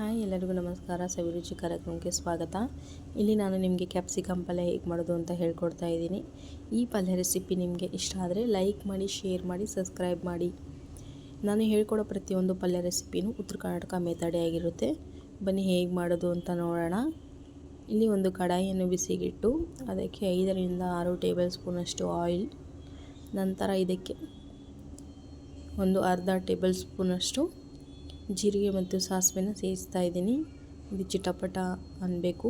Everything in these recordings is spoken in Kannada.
ಹಾಯ್, ಎಲ್ಲರಿಗೂ ನಮಸ್ಕಾರ. ಸವಿರುಚಿ ಕಾರ್ಯಕ್ರಮಕ್ಕೆ ಸ್ವಾಗತ. ಇಲ್ಲಿ ನಾನು ನಿಮಗೆ ಕ್ಯಾಪ್ಸಿಕಮ್ ಪಲ್ಯ ಹೇಗೆ ಮಾಡೋದು ಅಂತ ಹೇಳ್ಕೊಡ್ತಾ ಇದ್ದೀನಿ. ಈ ಪಲ್ಯ ರೆಸಿಪಿ ನಿಮಗೆ ಇಷ್ಟ ಆದರೆ ಲೈಕ್ ಮಾಡಿ, ಶೇರ್ ಮಾಡಿ, ಸಬ್ಸ್ಕ್ರೈಬ್ ಮಾಡಿ. ನಾನು ಹೇಳ್ಕೊಡೋ ಪ್ರತಿಯೊಂದು ಪಲ್ಯ ರೆಸಿಪಿನೂ ಉತ್ತರ ಕರ್ನಾಟಕ ಮೆಥಡೇ ಆಗಿರುತ್ತೆ. ಬನ್ನಿ ಹೇಗೆ ಮಾಡೋದು ಅಂತ ನೋಡೋಣ. ಇಲ್ಲಿ ಒಂದು ಕಡಾಯಿಯನ್ನು ಬಿಸಿಗಿಟ್ಟು, ಅದಕ್ಕೆ ಐದರಿಂದ ಆರು ಟೇಬಲ್ ಸ್ಪೂನಷ್ಟು ಆಯಿಲ್, ನಂತರ ಇದಕ್ಕೆ ಒಂದು ಅರ್ಧ ಟೇಬಲ್ ಸ್ಪೂನಷ್ಟು ಜೀರಿಗೆ ಮತ್ತು ಸಾಸಿವೆನ ಸೇರಿಸ್ತಾ ಇದ್ದೀನಿ. ಇದು ಚಿಟಪಟ ಅನ್ನಬೇಕು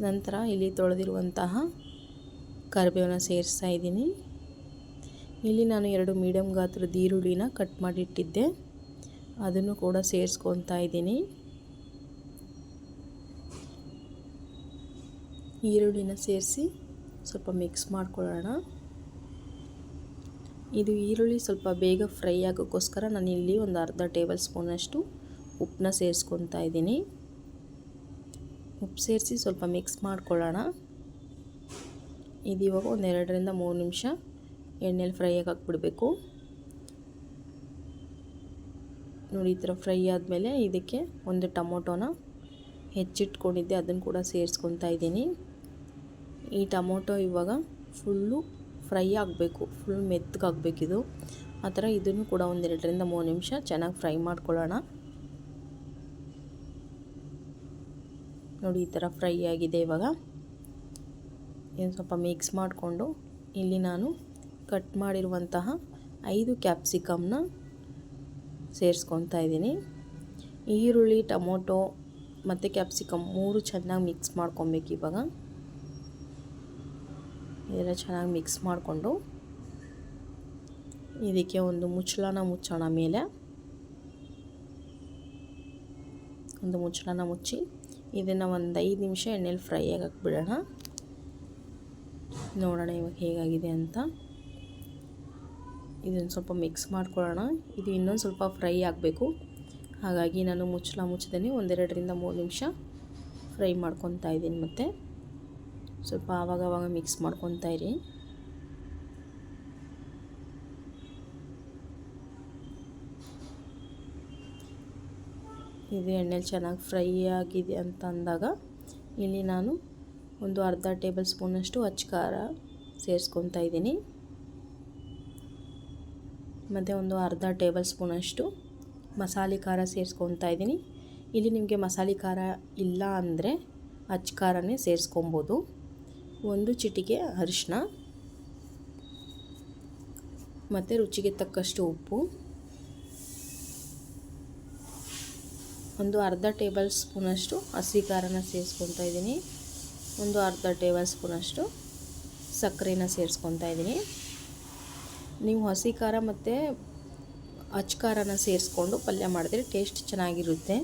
ನಂತರ ಇಲ್ಲಿ ತೊಳೆದಿರುವಂತಹ ಕರಿಬೇವನ್ನ ಸೇರಿಸ್ತಾ ಇದ್ದೀನಿ. ಇಲ್ಲಿ ನಾನು ಎರಡು ಮೀಡಿಯಂ ಗಾತ್ರದ ಈರುಳ್ಳಿನ ಕಟ್ ಮಾಡಿಟ್ಟಿದ್ದೆ. ಅದನ್ನು ಕೂಡ ಸೇರಿಸ್ಕೊತಾ ಇದ್ದೀನಿ. ಈರುಳ್ಳಿನ ಸೇರಿಸಿ ಸ್ವಲ್ಪ ಮಿಕ್ಸ್ ಮಾಡ್ಕೊಳ್ಳೋಣ. ಇದು ಈರುಳ್ಳಿ ಸ್ವಲ್ಪ ಬೇಗ ಫ್ರೈ ಆಗೋಕ್ಕೋಸ್ಕರ ನಾನು ಇಲ್ಲಿ ಒಂದು ಅರ್ಧ ಟೇಬಲ್ ಸ್ಪೂನಷ್ಟು ಉಪ್ಪನ್ನ ಸೇರಿಸ್ಕೊತಾ ಇದ್ದೀನಿ. ಉಪ್ಪು ಸೇರಿಸಿ ಸ್ವಲ್ಪ ಮಿಕ್ಸ್ ಮಾಡ್ಕೊಳ್ಳೋಣ. ಇದು ಇವಾಗ ಒಂದು ಎರಡರಿಂದ ಮೂರು ನಿಮಿಷ ಎಣ್ಣೆಲಿ ಫ್ರೈ ಹಾಕಿಬಿಡಬೇಕು. ನೋಡಿ, ಈ ಥರ ಫ್ರೈ ಆದಮೇಲೆ ಇದಕ್ಕೆ ಒಂದು ಟೊಮೊಟೊನ ಹೆಚ್ಚಿಟ್ಕೊಂಡಿದ್ದೆ, ಅದನ್ನು ಕೂಡ ಸೇರಿಸ್ಕೊತಾ ಇದ್ದೀನಿ. ಈ ಟೊಮೊಟೊ ಇವಾಗ ಫುಲ್ಲು ಫ್ರೈ ಆಗಬೇಕು, ಫುಲ್ ಮೆತ್ತಗಾಗಬೇಕಿದು ಆ ಥರ ಇದನ್ನು ಕೂಡ ಒಂದೆರಡರಿಂದ ಮೂರು ನಿಮಿಷ ಚೆನ್ನಾಗಿ ಫ್ರೈ ಮಾಡ್ಕೊಳ್ಳೋಣ. ನೋಡಿ, ಈ ಥರ ಫ್ರೈ ಆಗಿದೆ ಇವಾಗ. ಏನು ಸ್ವಲ್ಪ ಮಿಕ್ಸ್ ಮಾಡಿಕೊಂಡು ಇಲ್ಲಿ ನಾನು ಕಟ್ ಮಾಡಿರುವಂತಹ ಐದು ಕ್ಯಾಪ್ಸಿಕಮ್ನ ಸೇರಿಸ್ಕೊತಾ ಇದ್ದೀನಿ. ಈರುಳ್ಳಿ, ಟೊಮೊಟೊ ಮತ್ತು ಕ್ಯಾಪ್ಸಿಕಮ್ ಮೂರು ಚೆನ್ನಾಗಿ ಮಿಕ್ಸ್ ಮಾಡ್ಕೊಬೇಕು ಇವಾಗ. ಇದೆಲ್ಲ ಚೆನ್ನಾಗಿ ಮಿಕ್ಸ್ ಮಾಡಿಕೊಂಡು ಇದಕ್ಕೆ ಒಂದು ಮುಚ್ಚಳನ ಮುಚ್ಚೋಣ ಮೇಲೆ. ಒಂದು ಮುಚ್ಚಳನ ಮುಚ್ಚಿ ಇದನ್ನು ಒಂದು ಐದು ನಿಮಿಷ ಎಣ್ಣೆಲಿ ಫ್ರೈ ಆಗಕ್ಕೆ ಬಿಡೋಣ ನೋಡೋಣ ಇವಾಗ ಹೇಗಾಗಿದೆ ಅಂತ. ಇದನ್ನು ಸ್ವಲ್ಪ ಮಿಕ್ಸ್ ಮಾಡ್ಕೊಳ್ಳೋಣ. ಇದು ಇನ್ನೊಂದು ಸ್ವಲ್ಪ ಫ್ರೈ ಆಗಬೇಕು. ಹಾಗಾಗಿ ನಾನು ಮುಚ್ಚಳ ಮುಚ್ಚದೇ ಒಂದೆರಡರಿಂದ ಮೂರು ನಿಮಿಷ ಫ್ರೈ ಮಾಡ್ಕೊತಾ ಇದ್ದೀನಿ ಮತ್ತು. ಸ್ವಲ್ಪ ಆವಾಗವಾಗ ಮಿಕ್ಸ್ ಮಾಡ್ಕೊತಾ ಇರಿ. ಇದು ಎಣ್ಣೆಲಿ ಚೆನ್ನಾಗಿ ಫ್ರೈ ಆಗಿದೆ ಅಂತ ಅಂದಾಗ ಇಲ್ಲಿ ನಾನು ಒಂದು ಅರ್ಧ ಟೇಬಲ್ ಸ್ಪೂನಷ್ಟು ಅಚ್ಕಾರ ಸೇರಿಸ್ಕೊತಾ ಇದ್ದೀನಿ. ಮತ್ತು ಒಂದು ಅರ್ಧ ಟೇಬಲ್ ಸ್ಪೂನಷ್ಟು ಮಸಾಲೆ ಖಾರ ಸೇರಿಸ್ಕೊತಾ ಇದ್ದೀನಿ. ಇಲ್ಲಿ ನಿಮಗೆ ಮಸಾಲೆ ಖಾರ ಇಲ್ಲ ಅಂದರೆ ಅಚ್ಕಾರನೇ ಸೇರಿಸ್ಕೊಬೋದು. ಒಂದು ಚಿಟಿಕೆ ಅರಿಶಿನ ಮತ್ತು ರುಚಿಗೆ ತಕ್ಕಷ್ಟು ಉಪ್ಪು, ಒಂದು ಅರ್ಧ ಟೇಬಲ್ ಸ್ಪೂನಷ್ಟು ಹಸಿ ಖಾರನ ಸೇರಿಸ್ಕೊತಾ ಇದ್ದೀನಿ. ಒಂದು ಅರ್ಧ ಟೇಬಲ್ ಸ್ಪೂನಷ್ಟು ಸಕ್ಕರೆನ ಸೇರಿಸ್ಕೊತಾ ಇದ್ದೀನಿ. ನೀವು ಹಸಿ ಖಾರ ಮತ್ತು ಅಚ್ಕಾರನ ಸೇರಿಸ್ಕೊಂಡು ಪಲ್ಯ ಮಾಡಿದ್ರೆ ಟೇಸ್ಟ್ ಚೆನ್ನಾಗಿರುತ್ತೆ.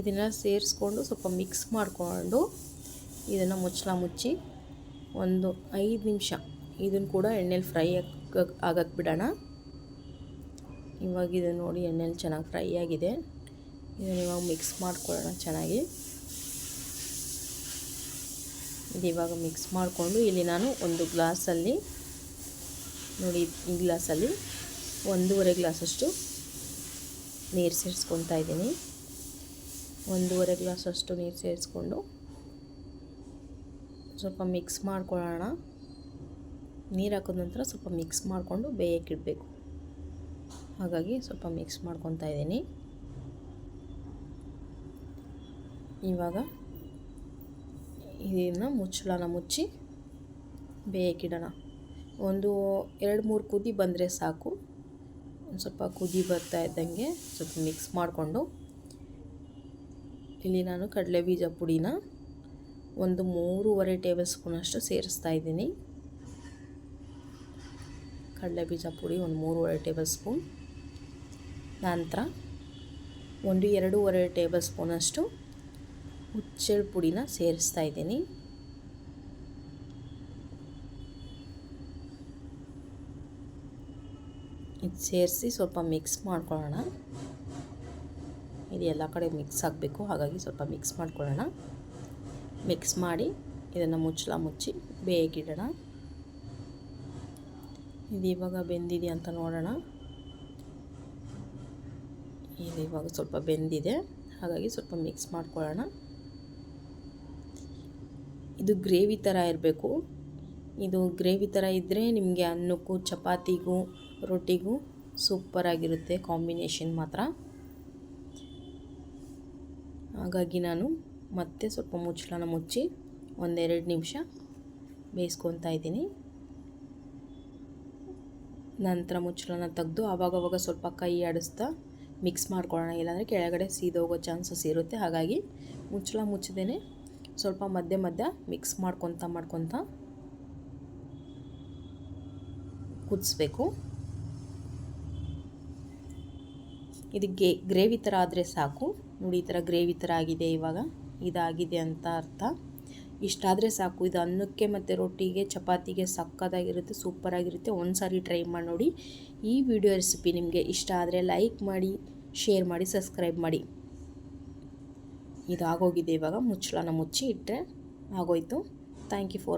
ಇದನ್ನು ಸೇರಿಸ್ಕೊಂಡು ಸ್ವಲ್ಪ ಮಿಕ್ಸ್ ಮಾಡಿಕೊಂಡು ಇದನ್ನು ಮುಚ್ಚಳ ಮುಚ್ಚಿ ಒಂದು ಐದು ನಿಮಿಷ. ಇದನ್ನು ಕೂಡ ಎಣ್ಣೆಲಿ ಫ್ರೈ ಆಗಕ್ಕೆ ಬಿಡೋಣ. ಇವಾಗ ಇದನ್ನು ನೋಡಿ ಎಣ್ಣೆಲಿ ಚೆನ್ನಾಗಿ ಫ್ರೈ ಆಗಿದೆ. ಇದನ್ನು ಇವಾಗ ಮಿಕ್ಸ್ ಮಾಡ್ಕೊಳ್ಳೋಣ ಚೆನ್ನಾಗಿ. ಇದು ಇವಾಗ ಮಿಕ್ಸ್ ಮಾಡಿಕೊಂಡು ಇಲ್ಲಿ ನಾನು ಒಂದು ಗ್ಲಾಸಲ್ಲಿ ನೋಡಿ ಈ ಗ್ಲಾಸಲ್ಲಿ ಒಂದೂವರೆ ಗ್ಲಾಸಷ್ಟು ನೀರು ಸೇರಿಸ್ಕೊತಾ ಇದ್ದೀನಿ. ಒಂದೂವರೆ ಗ್ಲಾಸಷ್ಟು ನೀರು ಸೇರಿಸ್ಕೊಂಡು ಸ್ವಲ್ಪ ಮಿಕ್ಸ್ ಮಾಡ್ಕೊಳ್ಳೋಣ. ನೀರು ಹಾಕಿದ ನಂತರ ಸ್ವಲ್ಪ ಮಿಕ್ಸ್ ಮಾಡಿಕೊಂಡು ಬೇಯಕ್ಕಿಡಬೇಕು ಹಾಗಾಗಿ ಸ್ವಲ್ಪ ಮಿಕ್ಸ್ ಮಾಡ್ಕೊತಾ ಇದ್ದೀನಿ. ಇವಾಗ ಇದನ್ನು ಮುಚ್ಚಳನ ಮುಚ್ಚಿ ಬೇಯಕ್ಕಿಡೋಣ ಒಂದು ಎರಡು ಮೂರು ಕುದಿ ಬಂದರೆ ಸಾಕು. ಒಂದು ಸ್ವಲ್ಪ ಕುದಿ ಬರ್ತಾ ಇದ್ದಂಗೆ ಸ್ವಲ್ಪ ಮಿಕ್ಸ್ ಮಾಡಿಕೊಂಡು. ಇಲ್ಲಿ ನಾನು ಕಡಲೆ ಬೀಜ ಪುಡಿನ ಒಂದು ಮೂರುವರೆ ಟೇಬಲ್ ಸ್ಪೂನಷ್ಟು ಸೇರಿಸ್ತಾ ಇದ್ದೀನಿ. ಕಡಲೆ ಬೀಜ ಪುಡಿ ಒಂದು ಮೂರುವರೆ ಟೇಬಲ್ ಸ್ಪೂನ್. ನಂತರ ಒಂದು ಎರಡೂವರೆ ಟೇಬಲ್ ಸ್ಪೂನಷ್ಟು ಹುಚ್ಚೆಳ್ ಪುಡಿನ ಸೇರಿಸ್ತಾ ಇದ್ದೀನಿ. ಇದು ಸೇರಿಸಿ ಸ್ವಲ್ಪ ಮಿಕ್ಸ್ ಮಾಡ್ಕೊಳ್ಳೋಣ. ಇದು ಎಲ್ಲ ಕಡೆ ಮಿಕ್ಸ್ ಆಗಬೇಕು, ಹಾಗಾಗಿ ಸ್ವಲ್ಪ ಮಿಕ್ಸ್ ಮಾಡ್ಕೊಳ್ಳೋಣ. ಮಿಕ್ಸ್ ಮಾಡಿ ಇದನ್ನು ಮುಚ್ಚಲ ಮುಚ್ಚಿ ಬೇಗಿಡೋಣ ಇದು ಇವಾಗ ಬೆಂದಿದೆ ಅಂತ ನೋಡೋಣ. ಇದು ಇವಾಗ ಸ್ವಲ್ಪ ಬೆಂದಿದೆ. ಹಾಗಾಗಿ ಸ್ವಲ್ಪ ಮಿಕ್ಸ್ ಮಾಡ್ಕೊಳ್ಳೋಣ. ಇದು ಗ್ರೇವಿ ಥರ ಇರಬೇಕು. ಇದು ಗ್ರೇವಿ ಥರ ಇದ್ದರೆ ನಿಮಗೆ ಅನ್ನಕ್ಕೂ, ಚಪಾತಿಗೂ, ರೊಟ್ಟಿಗೂ ಸೂಪರಾಗಿರುತ್ತೆ ಕಾಂಬಿನೇಷನ್ ಮಾತ್ರ. ಹಾಗಾಗಿ ನಾನು ಮತ್ತೆ ಸ್ವಲ್ಪ ಮುಚ್ಚಳನ ಮುಚ್ಚಿ ಒಂದೆರಡು ನಿಮಿಷ ಬೇಯಿಸ್ಕೊತಾ ಇದ್ದೀನಿ. ನಂತರ ಮುಚ್ಚಳನ ತೆಗೆದು ಆವಾಗವಾಗ ಸ್ವಲ್ಪ ಕೈ ಆಡಿಸ್ತಾ ಮಿಕ್ಸ್ ಮಾಡ್ಕೊಳ್ಳೋಣ. ಇಲ್ಲಾಂದರೆ ಕೆಳಗಡೆ ಸೀದೋಗೋ ಚಾನ್ಸಸ್ ಇರುತ್ತೆ. ಹಾಗಾಗಿ ಮುಚ್ಚಳ ಮುಚ್ಚದೇ ಸ್ವಲ್ಪ ಮಧ್ಯೆ ಮಧ್ಯ ಮಿಕ್ಸ್ ಮಾಡ್ಕೊತ ಮಾಡ್ಕೊತ ಕುದಿಸ್ಬೇಕು. ಇದು ಗ್ರೇವಿ ಥರ ಆದರೆ ಸಾಕು. ನೋಡಿ, ಈ ಥರ ಗ್ರೇವಿ ಥರ ಆಗಿದೆ ಇವಾಗ. ಇದಾಗಿದೆ ಅಂತ ಅರ್ಥ. ಇಷ್ಟಾದರೆ ಸಾಕು. ಇದು ಅನ್ನಕ್ಕೆ ಮತ್ತು ರೊಟ್ಟಿಗೆ, ಚಪಾತಿಗೆ ಸಕ್ಕದಾಗಿರುತ್ತೆ ಸೂಪರಾಗಿರುತ್ತೆ. ಒಂದು ಸಾರಿ ಟ್ರೈ ಮಾಡಿ ನೋಡಿ. ಈ ವಿಡಿಯೋ ರೆಸಿಪಿ ನಿಮಗೆ ಇಷ್ಟ ಆದರೆ ಲೈಕ್ ಮಾಡಿ, ಶೇರ್ ಮಾಡಿ, ಸಬ್ಸ್ಕ್ರೈಬ್ ಮಾಡಿ. ಇದಾಗೋಗಿದೆ ಇವಾಗ. ಮುಚ್ಚಳನ ಮುಚ್ಚಿ ಇಟ್ಟರೆ ಆಗೋಯ್ತು. Thank you for